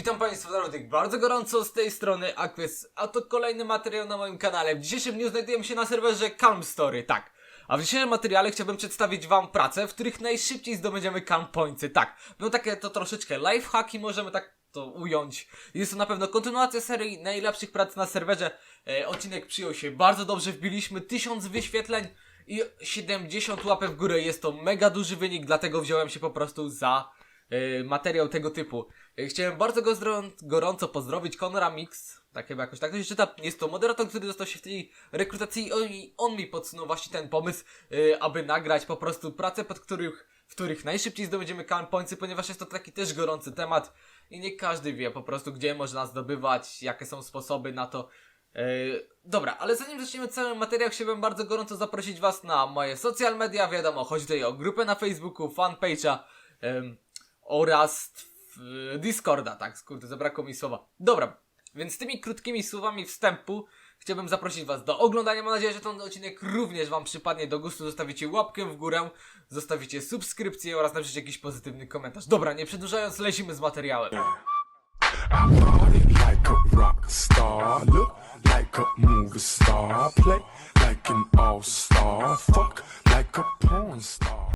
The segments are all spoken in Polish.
Witam Państwa narodnych bardzo gorąco z tej strony Aquis, a to kolejny materiał na moim kanale. W dzisiejszym dniu znajdujemy się na serwerze Calm Story, tak. A w dzisiejszym materiale chciałbym przedstawić Wam prace, w których najszybciej zdobędziemy Calm Pointsy, tak. No takie to troszeczkę lifehacki, możemy tak to ująć. Jest to na pewno kontynuacja serii najlepszych prac na serwerze. E, odcinek przyjął się bardzo dobrze, wbiliśmy 1000 wyświetleń i 70 łapek w górę. Jest to mega duży wynik, dlatego wziąłem się po prostu za e, materiał tego typu. E, Chciałem bardzo go gorąco pozdrowić Konora Mix, tak chyba jakoś tak to się czyta. Jest to moderator, który dostał się w tej rekrutacji i on, mi podsunął właśnie ten pomysł, e, aby nagrać po prostu pracę, pod których, w których najszybciej zdobędziemy pointsy, ponieważ jest to taki też gorący temat i nie każdy wie po prostu, gdzie można zdobywać, jakie są sposoby na to. Dobra, ale zanim zaczniemy cały materiał, chciałbym bardzo gorąco zaprosić Was na moje social media. Wiadomo, chodzi tutaj o grupę na Facebooku, fanpage'a oraz w Discorda, tak, kurde, zabrakło mi słowa. Dobra, więc tymi krótkimi słowami wstępu chciałbym zaprosić Was do oglądania. Mam nadzieję, że ten odcinek również Wam przypadnie do gustu. Zostawicie łapkę w górę, zostawicie subskrypcję oraz napiszecie jakiś pozytywny komentarz. Dobra, nie przedłużając, lecimy z materiałem.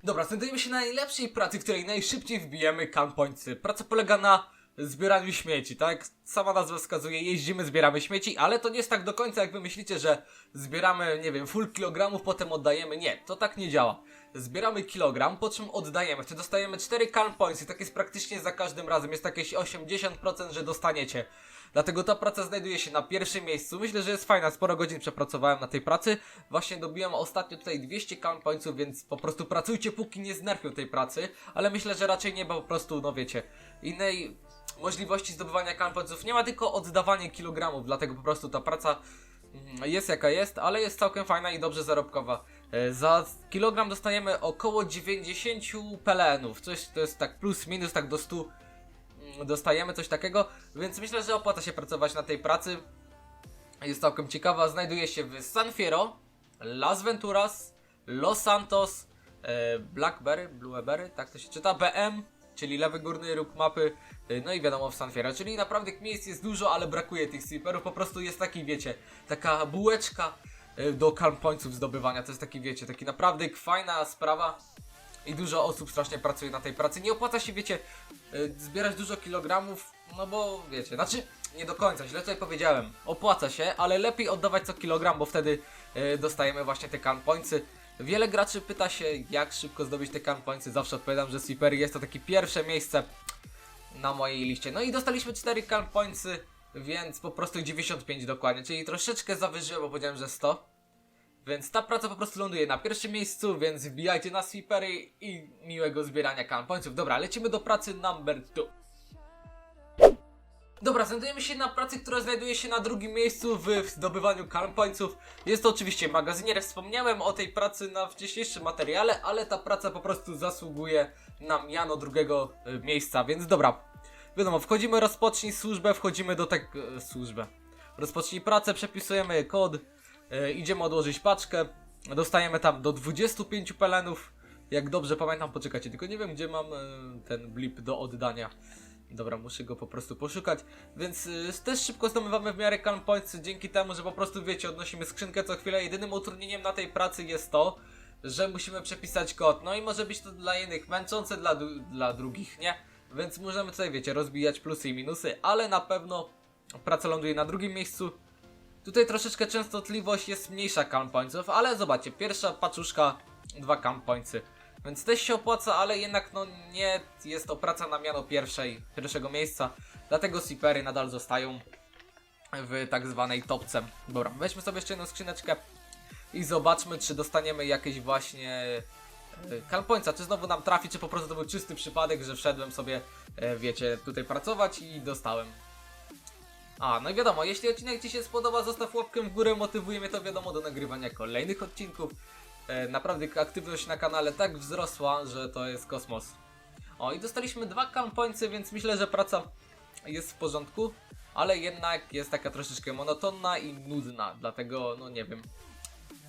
Dobra, znajdujemy się na najlepszej pracy, której najszybciej wbijemy campońcy. Praca polega na zbieraniu śmieci, tak? Sama nazwa wskazuje, jeździmy, zbieramy śmieci, ale to nie jest tak do końca, jak wy myślicie, że zbieramy, nie wiem, full kilogramów, potem oddajemy. Nie, to tak nie działa. Zbieramy kilogram, po czym oddajemy. Wtedy dostajemy 4 calm points i tak jest praktycznie za każdym razem. Jest jakieś 80%, że dostaniecie. Dlatego ta praca znajduje się na pierwszym miejscu. Myślę, że jest fajna. Sporo godzin przepracowałem na tej pracy. Właśnie dobiłem ostatnio tutaj 200 calm pointsów, więc po prostu pracujcie póki nie znerfią tej pracy. Ale myślę, że raczej nie, bo po prostu, no wiecie, innej możliwości zdobywania calm pointsów nie ma, tylko oddawanie kilogramów. Dlatego po prostu ta praca mm, jest jaka jest, ale jest całkiem fajna i dobrze zarobkowa. E, Za kilogram dostajemy około 90 pelenów. Coś to jest tak plus minus tak do 100 mm, dostajemy coś takiego, więc myślę, że opłaca się pracować na tej pracy. Jest całkiem ciekawa. Znajduje się w San Fierro, Las Venturas, Los Santos, e, Blackberry, Blueberry, tak to się czyta, BM, czyli lewy górny róg mapy, e, no i wiadomo w San Fierro, czyli naprawdę miejsc jest dużo, ale brakuje tych sweeperów, po prostu jest taki, wiecie, taka bułeczka do calm pointsów zdobywania, to jest taki, wiecie, taki naprawdę fajna sprawa. I dużo osób strasznie pracuje na tej pracy. Nie opłaca się, wiecie, y, zbierać dużo kilogramów, no bo wiecie, znaczy nie do końca, źle tutaj powiedziałem. Opłaca się, ale lepiej oddawać co kilogram, bo wtedy y, dostajemy właśnie te calm pointsy. Wiele graczy pyta się, jak szybko zdobyć te calm pointsy. Zawsze odpowiadam, że Sweepery jest to takie pierwsze miejsce na mojej liście. No i dostaliśmy 4 calm pointsy, więc po prostu 95 dokładnie, czyli troszeczkę zawyżyłem, bo powiedziałem, że 100. Więc ta praca po prostu ląduje na pierwszym miejscu, więc wbijajcie na sweepery i miłego zbierania calm pointsów. Dobra, lecimy do pracy number 2. Dobra, znajdujemy się na pracy, która znajduje się na drugim miejscu w zdobywaniu pointsów. Jest to oczywiście magazynier. Wspomniałem o tej pracy na wcześniejszym materiale, ale ta praca po prostu zasługuje na miano drugiego y, miejsca, więc dobra. Wiadomo, wchodzimy, rozpocznij służbę, wchodzimy do tego... E, służbę. Rozpocznij pracę, przepisujemy kod, e, idziemy odłożyć paczkę, dostajemy tam do 25 pelenów, jak dobrze pamiętam, poczekajcie, tylko nie wiem gdzie mam e, ten blip do oddania. Dobra, muszę go po prostu poszukać, więc y, też szybko zdobywamy w miarę calm points dzięki temu, że po prostu wiecie, odnosimy skrzynkę co chwilę. Jedynym utrudnieniem na tej pracy jest to, że musimy przepisać kod. No i może być to dla jednych męczące, dla, dla drugich nie. Więc możemy tutaj, wiecie, rozbijać plusy i minusy, ale na pewno praca ląduje na drugim miejscu. Tutaj troszeczkę częstotliwość jest mniejsza calm pointsów, ale zobaczcie, pierwsza paczuszka, dwa calm pointsy. Więc też się opłaca, ale jednak no nie jest to praca na miano pierwszej, pierwszego miejsca. Dlatego sipery nadal zostają w tak zwanej topce. Dobra, weźmy sobie jeszcze jedną skrzyneczkę i zobaczmy, czy dostaniemy jakieś właśnie calm pointsa, czy znowu nam trafi, czy po prostu to był czysty przypadek, że wszedłem sobie, e, wiecie, tutaj pracować i dostałem. A, no i wiadomo, jeśli odcinek Ci się spodoba, zostaw łapkę w górę, motywuje mnie to wiadomo do nagrywania kolejnych odcinków. E, naprawdę aktywność na kanale tak wzrosła, że to jest kosmos. O, i dostaliśmy dwa pointsy, więc myślę, że praca jest w porządku, ale jednak jest taka troszeczkę monotonna i nudna, dlatego, no nie wiem,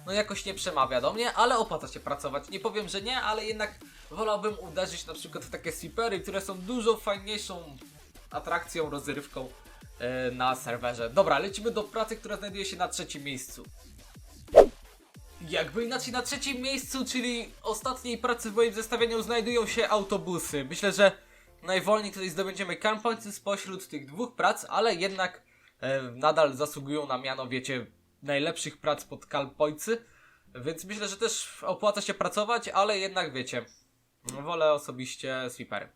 no jakoś nie przemawia do mnie, ale opłaca się pracować. Nie powiem, że nie, ale jednak wolałbym uderzyć na przykład w takie sweepery, które są dużo fajniejszą atrakcją, rozrywką e, na serwerze. Dobra, lecimy do pracy, która znajduje się na trzecim miejscu. Jakby inaczej na trzecim miejscu, czyli ostatniej pracy w moim zestawieniu znajdują się autobusy. Myślę, że najwolniej tutaj zdobędziemy campońcy spośród tych dwóch prac, ale jednak e, nadal zasługują na miano, wiecie, najlepszych prac pod campońcy. Więc myślę, że też opłaca się pracować, ale jednak wiecie, wolę osobiście sweepery.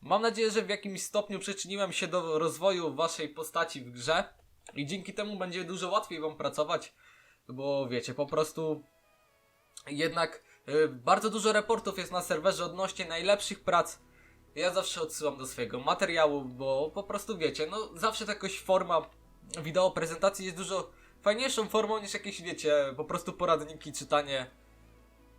Mam nadzieję, że w jakimś stopniu przyczyniłem się do rozwoju waszej postaci w grze i dzięki temu będzie dużo łatwiej wam pracować, bo wiecie, po prostu jednak y, bardzo dużo reportów jest na serwerze odnośnie najlepszych prac. Ja zawsze odsyłam do swojego materiału, bo po prostu wiecie, no zawsze to jakoś forma wideo prezentacji jest dużo fajniejszą formą niż jakieś, wiecie, po prostu poradniki, czytanie.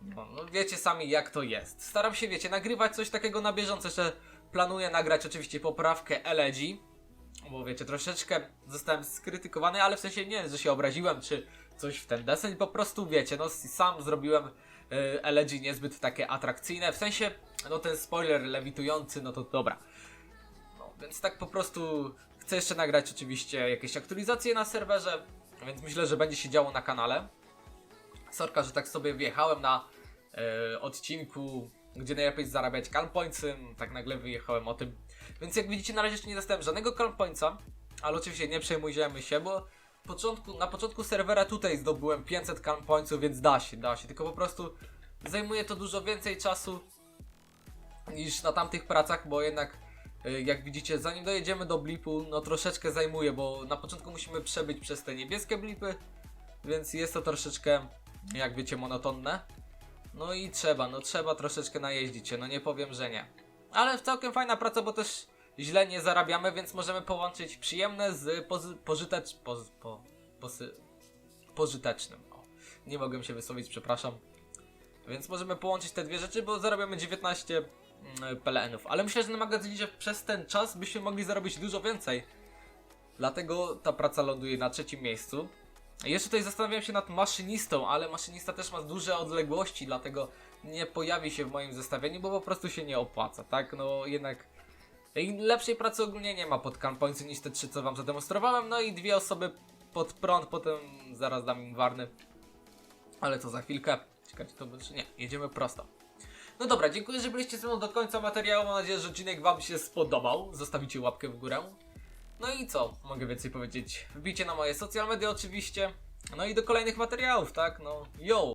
No, no wiecie sami jak to jest. Staram się, wiecie, nagrywać coś takiego na bieżąco, że planuję nagrać oczywiście poprawkę LG, bo wiecie, troszeczkę zostałem skrytykowany, ale w sensie nie, że się obraziłem, czy coś w ten deseń, po prostu wiecie, no sam zrobiłem y, LG niezbyt takie atrakcyjne, w sensie, no ten spoiler lewitujący, no to dobra. No, więc tak po prostu chcę jeszcze nagrać oczywiście jakieś aktualizacje na serwerze, więc myślę, że będzie się działo na kanale. Sorka, że tak sobie wjechałem na e, odcinku, gdzie najlepiej zarabiać calmpointsy, tak nagle wyjechałem o tym. Więc jak widzicie, na razie jeszcze nie dostałem żadnego calmpointsa, ale oczywiście nie przejmujemy się, bo początku, na początku serwera tutaj zdobyłem 500 calmpointsów, więc da się, da się, tylko po prostu zajmuje to dużo więcej czasu niż na tamtych pracach, bo jednak jak widzicie, zanim dojedziemy do blipu, no troszeczkę zajmuje, bo na początku musimy przebyć przez te niebieskie blipy, więc jest to troszeczkę, jak wiecie, monotonne. No i trzeba, no trzeba troszeczkę najeździć się, no nie powiem, że nie. Ale całkiem fajna praca, bo też źle nie zarabiamy, więc możemy połączyć przyjemne z pożytecz... Poz, po, posy, pożytecznym. O, nie mogłem się wysłowić, przepraszam. Więc możemy połączyć te dwie rzeczy, bo zarabiamy 19 mm, PLN-ów. Ale myślę, że na magazynie przez ten czas byśmy mogli zarobić dużo więcej. Dlatego ta praca ląduje na trzecim miejscu. Jeszcze tutaj zastanawiam się nad maszynistą, ale maszynista też ma duże odległości, dlatego nie pojawi się w moim zestawieniu, bo po prostu się nie opłaca, tak? No jednak lepszej pracy ogólnie nie ma pod campońcy niż te trzy, co wam zademonstrowałem. No i dwie osoby pod prąd, potem zaraz dam im warny. Ale to za chwilkę. Ciekawe, czy to będzie, nie. Jedziemy prosto. No dobra, dziękuję, że byliście ze mną do końca materiału. Mam nadzieję, że odcinek wam się spodobał. Zostawicie łapkę w górę. No i co? Mogę więcej powiedzieć. Wbijcie na moje social media oczywiście. No i do kolejnych materiałów, tak? No, yo!